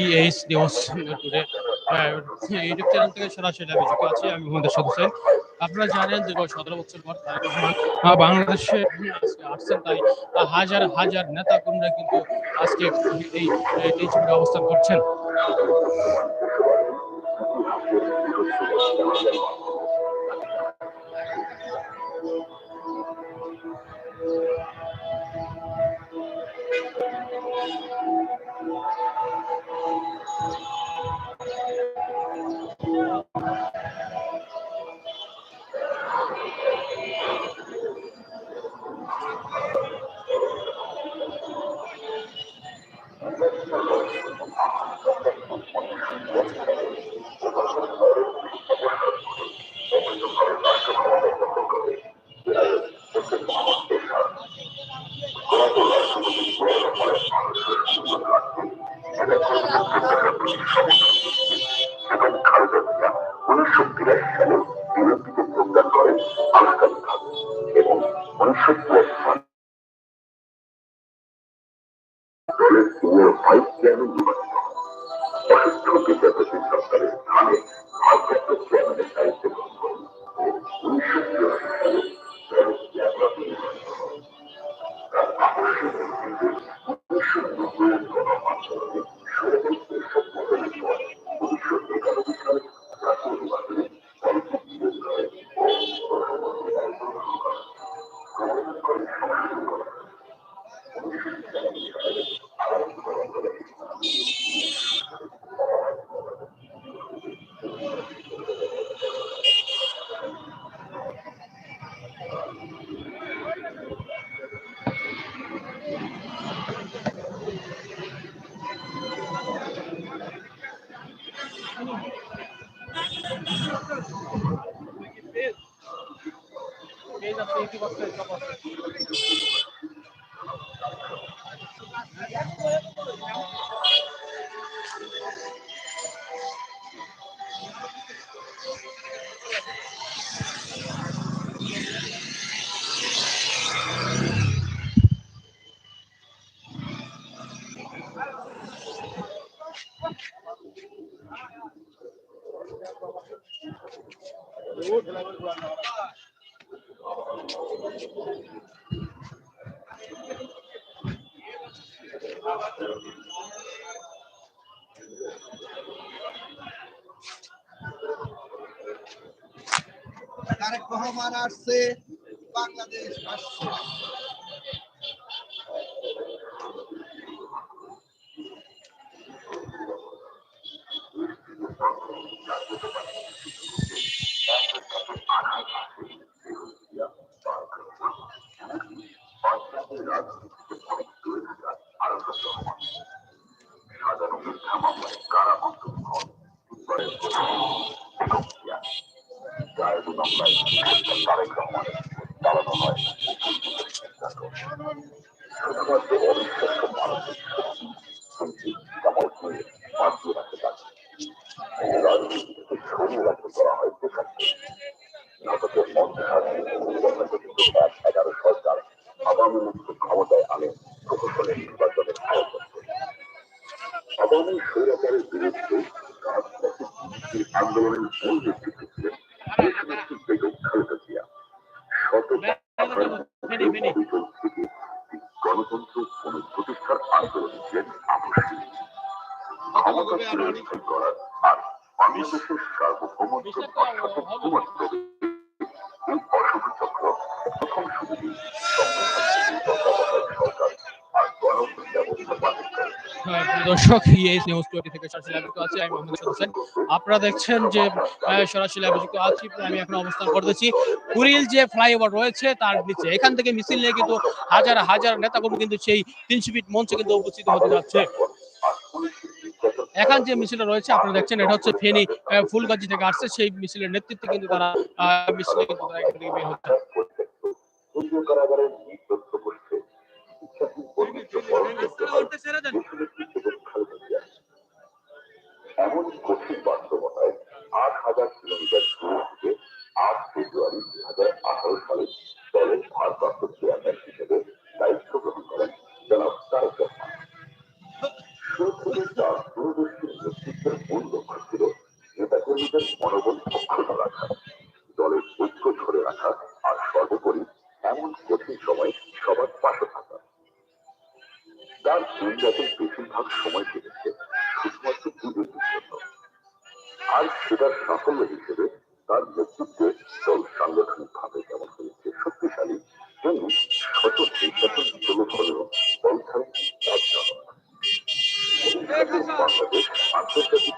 EH news today YouTube channel থেকে সরাসরি আমি যুক্ত আছি, আমি মোহাম্মদ সাদ হোসেন। আপনারা জানেন যে সতেরো বছর পর বাংলাদেশে আসছেন, তাই হাজার হাজার নেতা কর্মীরা কিন্তু আজকে এই ছবিতে অবস্থান করছেন। উনিশশো বিরাশি সালে বিএনপিতে যোগদান করেন আনুষ্ঠানিকভাবে এবং উনিশশো চুয়াশি সালে দলের সিনিয়র নির্বাচিত অসুস্থ Fez a frente e você tá Thank you. Tarique Rahman আসছে বাংলাদেশ আসছে Obrigado. আন্দোলনের মূল নেতৃত্ব ছিলেন দেশনেত্রী বেগম গণতন্ত্র পুনঃপ্রতিষ্ঠার ক্ষমতা চিরস্থায়ী করার আর বাংলাদেশের সার্বভৌমত্ব অসার্বভৌমত্ব এই অশুভ চক্র প্রথম শুরুতেই সংবিধান দর্শক ইএইচ নিউজ টোয়েন্টি থেকে সরাসরি যুক্ত আছি, আমি মোহাম্মদ হোসেন। আপনারা দেখছেন যে সরাসরি যুক্ত আছি, আমি এখন অবস্থান করতেছি কুড়িল যে ফ্লাইওভার রয়েছে, তার নিচে। এখান থেকে মিছিল নিয়ে কিন্তু হাজার হাজার নেতাকর্মী কিন্তু সেই তিনশো ফিট মঞ্চে কিন্তু উপস্থিত হতে যাচ্ছে। এখন যে মিছিলটা রয়েছে, আপনারা দেখছেন, এটা হচ্ছে ফেনী ফুলগাজী থেকে আসছে। সেই মিছিলের নেতৃত্বে কিন্তু তারা মিছিলে কিন্তু তারা এখান থেকে বের হচ্ছে। পরবর্তী এমন কঠিন বাস্তবতায় আট হাজার কিলোমিটার দূর থেকে আট ফেব্রুয়ারি হাজার আঠারো সালে দলের ভারপ্রাপ্ত চেয়ারম্যান হিসেবে দায়িত্ব গ্রহণ করেন জনাব রহমান। তার দূরদর্শী নেতৃত্বের মূল লক্ষ্য ছিল নেতাকর্মীদের মনোবল অক্ষুণ্ণ রাখা, দলের ঐক্য ধরে রাখা, আর সর্বোপরি এমন কঠিন সময় দিনরাতের বেশিরভাগ সময় কেটেছে শুধুমাত্র পুজোর জন্য আর সেটার সাফল্য হিসেবে তার নেতৃত্বে দল সাংগঠনিকভাবে যেমন হয়েছে শক্তিশালী তেমনি শত নির্যাতন সুলভ হলেও রাজনগর বাংলাদেশ আন্তর্জাতিক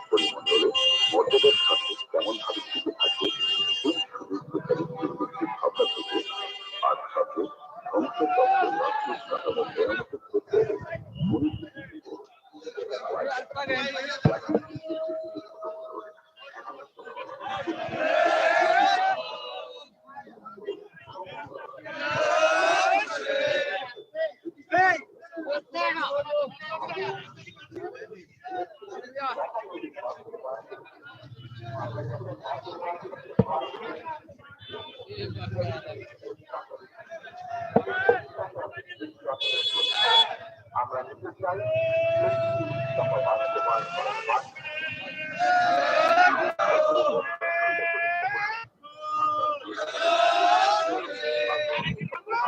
আমরা নিতে চাই বাস্তবায়ন করার